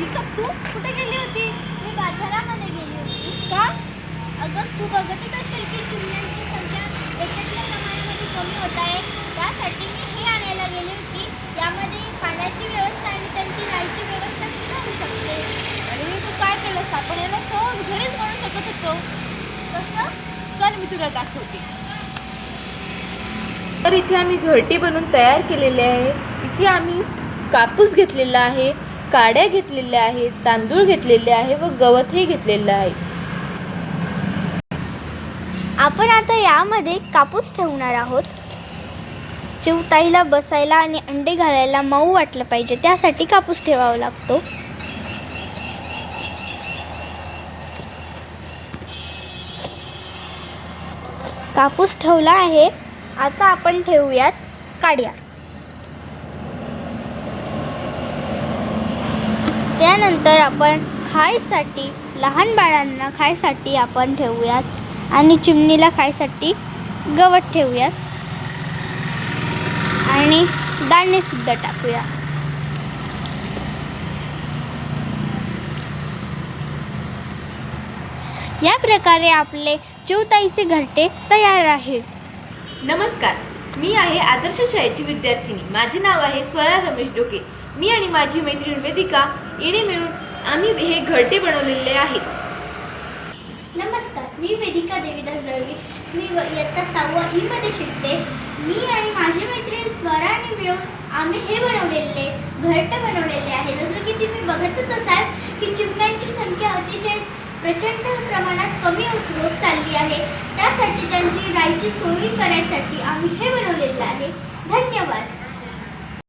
दीपक तू कुठे गेली होती? मी बाजारामध्ये गेली होती. का? अगं तू बघतच असेल की चिमण्यांची संख्या त्याच्यातल्या प्रमाणामध्ये कमी होत आहे. त्यासाठी मी हे आणायला गेली होती. यामध्ये पाण्याची व्यवस्था आणि त्यांची राहायची व्यवस्था सुद्धा होऊ शकते. आणि तू काय केलंस? आपण याला सहज घरीच बनवू शकत होतो. तसं चल मी तुला दाखवते. तर इथे आम्ही घरटी बनवून तयार केलेले आहे. इथे आम्ही कापूस घेतलेला आहे. काड्या घेतलेल्या आहेत तांदूळ घेतलेले आहे व गवतही घेतलेलं आहे. आपण आता यामध्ये कापूस ठेवणार आहोत. चिवताईला बसायला आणि अंडे घालायला मऊ वाटलं पाहिजे त्यासाठी कापूस ठेवावा लागतो. कापूस ठेवला आहे आता आपण ठेवूयात काड्या. त्यानंतर आपण खायसाठी लहान बाळांना खायसाठी आपण ठेवूयात आणि चिमणीला खायसाठी गवत ठेवूयात. आणि दाणेसुद्धा टाकूया. या प्रकारे आपले चिवताईचे घरटे तयार आहेत. नमस्कार. मी आहे आदर्श शाळेची विद्यार्थिनी. माझे नाव आहे स्वरा रमेश डोके. मी आणि माझी मैत्रीण वेदिका येणे मिळून आम्ही हे घरटे बनवलेले आहेत. नमस्कार मी वेदिका देवीदास दळवी. मी इयत्ता सहावा मध्ये शिकते. मी आणि माझी मैत्रीण स्वराने मिळून आम्ही हे बनवलेले घरटे बनवलेले आहे. जसं की तुम्ही बघतच असाल की चिमण्यांची संख्या अतिशय प्रचंड प्रमाणात कमी त्यांची राहायची सोयी करायसाठी आम्ही हे बनवलेलं आहे. धन्यवाद.